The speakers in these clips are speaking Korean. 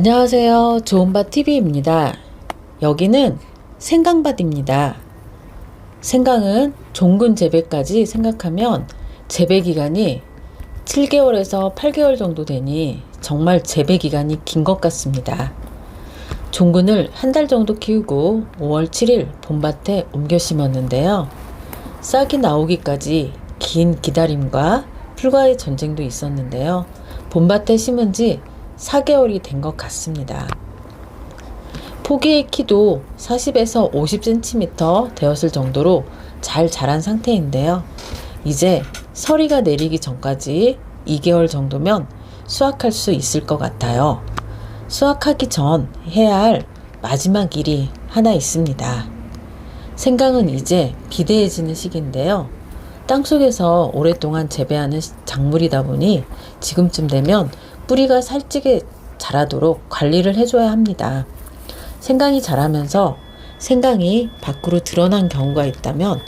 안녕하세요. 좋은밭 TV입니다. 여기는 생강밭입니다. 생강은 종근 재배까지 생각하면 재배 기간이 7개월에서 8개월 정도 되니 정말 재배 기간이 긴 것 같습니다. 종근을 한 달 정도 키우고 5월 7일 봄밭에 옮겨 심었는데요. 싹이 나오기까지 긴 기다림과 풀과의 전쟁도 있었는데요. 봄밭에 심은 지 4개월이 된 것 같습니다. 포기의 키도 40에서 50cm 되었을 정도로 잘 자란 상태인데요. 이제 서리가 내리기 전까지 2개월 정도면 수확할 수 있을 것 같아요. 수확하기 전 해야 할 마지막 일이 하나 있습니다. 생강은 이제 비대해지는 시기인데요. 땅속에서 오랫동안 재배하는 작물이다 보니 지금쯤 되면 뿌리가 살찌게 자라도록 관리를 해줘야 합니다. 생강이 자라면서 생강이 밖으로 드러난 경우가 있다면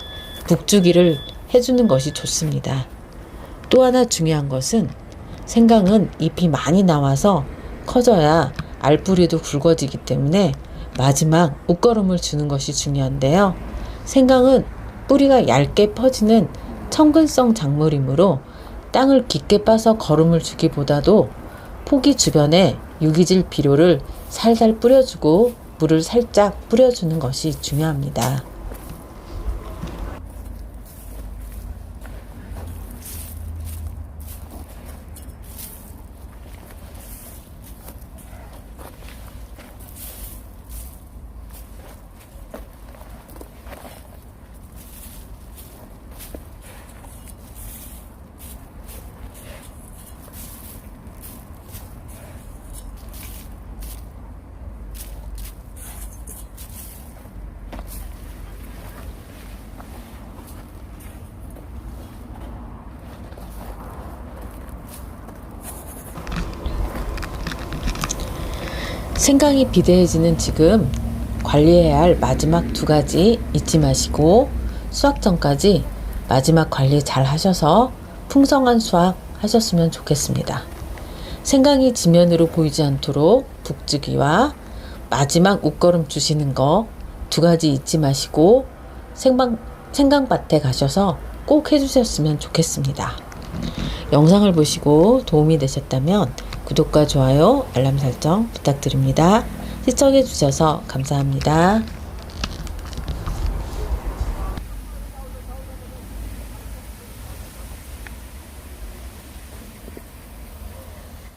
북주기를 해주는 것이 좋습니다. 또 하나 중요한 것은 생강은 잎이 많이 나와서 커져야 알뿌리도 굵어지기 때문에 마지막 옷걸음을 주는 것이 중요한데요. 생강은 뿌리가 얇게 퍼지는 청근성 작물이므로 땅을 깊게 빠서 거름을 주기보다도 포기 주변에 유기질 비료를 살살 뿌려주고 물을 살짝 뿌려주는 것이 중요합니다. 생강이 비대해지는 지금 관리해야 할 마지막 두 가지 잊지 마시고 수확 전까지 마지막 관리 잘 하셔서 풍성한 수확 하셨으면 좋겠습니다. 생강이 지면으로 보이지 않도록 북주기와 마지막 옷걸음 주시는 거 두 가지 잊지 마시고 생강, 생강밭에 가셔서 꼭 해주셨으면 좋겠습니다. 영상을 보시고 도움이 되셨다면 구독과 좋아요, 알람 설정 부탁드립니다. 시청해 주셔서 감사합니다.